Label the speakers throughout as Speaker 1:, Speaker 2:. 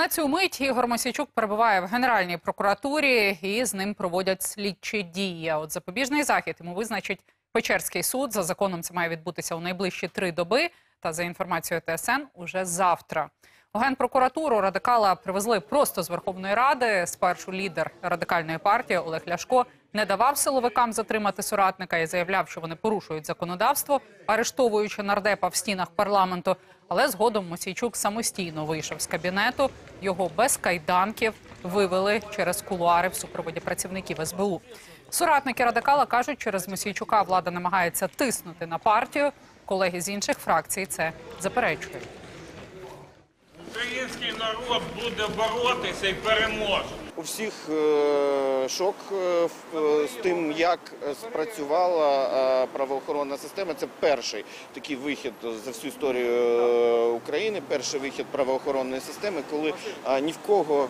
Speaker 1: На цю мить Ігор Мосійчук перебуває в Генеральній прокуратурі і з ним проводять слідчі дії. А От запобіжний захід йому визначить Печерський суд. За законом це має відбутися у найближчі три доби. Та за інформацією ТСН уже завтра. У генпрокуратуру радикала привезли просто з Верховної Ради. Спершу лідер радикальної партії Олег Ляшко не давав силовикам затримати соратника і заявляв, що вони порушують законодавство, арештовуючи нардепа в стінах парламенту. Але згодом Мосійчук самостійно вийшов з кабінету. Його без кайданків вивели через кулуари в супроводі працівників СБУ. Соратники радикала кажуть, через Мосійчука влада намагається тиснути на партію. Колеги з інших фракцій це заперечують.
Speaker 2: Український народ буде боротися і переможе.
Speaker 3: У всіх е, шок е, е, з тим, як спрацювала правоохоронна система. Це перший такий вихід за всю історію України, перший вихід правоохоронної системи, коли ні в кого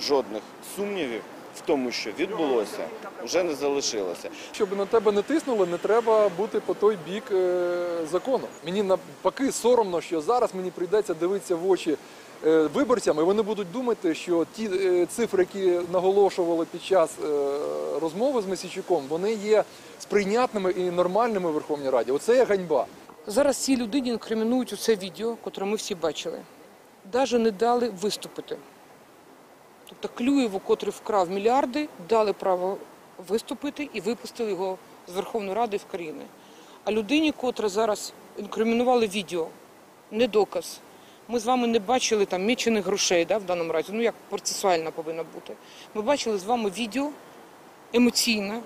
Speaker 3: жодних сумнівів в тому, що відбулося, вже не залишилося.
Speaker 4: Щоб на тебе не тиснули, не треба бути по той бік е, закону. Мені навпаки соромно, що зараз мені прийдеться дивитися в очі е, виборцям, і вони будуть думати, що ті е, цифри, які наголошували під час розмови з Месійчуком, вони є сприйнятними і нормальними в Верховній Раді. Оце є ганьба.
Speaker 5: Зараз цій людині інкримінують оце відео, котре ми всі бачили. Даже не дали виступити. Тобто Клюєву, котрий вкрав мільярди, дали право виступити і випустили його з Верховної Ради в країни. А людині, котра зараз інкримінували відео, не доказ. Ми з вами не бачили там мічених грошей да, в даному разі, ну як процесуальна повинна бути. Ми бачили з вами відео емоційне,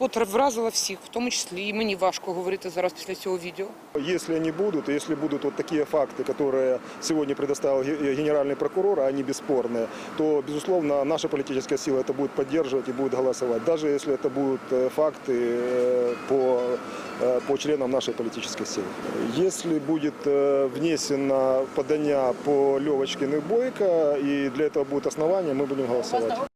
Speaker 5: котре вразило всіх, в тому числі і мені важко говорити зараз після цього відео.
Speaker 6: Если они будут, и если будут вот такие факты, которые сегодня предоставил ге- генеральный прокурор, а они бесспорные, то, безусловно, наша политическая сила это будет поддерживать и будет голосовать, даже если это будут э, факты э, по, э, по членам нашей политической силы. Если будет э, внесено подання по Левочкину и Бойко, и для этого будет основание, мы будем голосовать.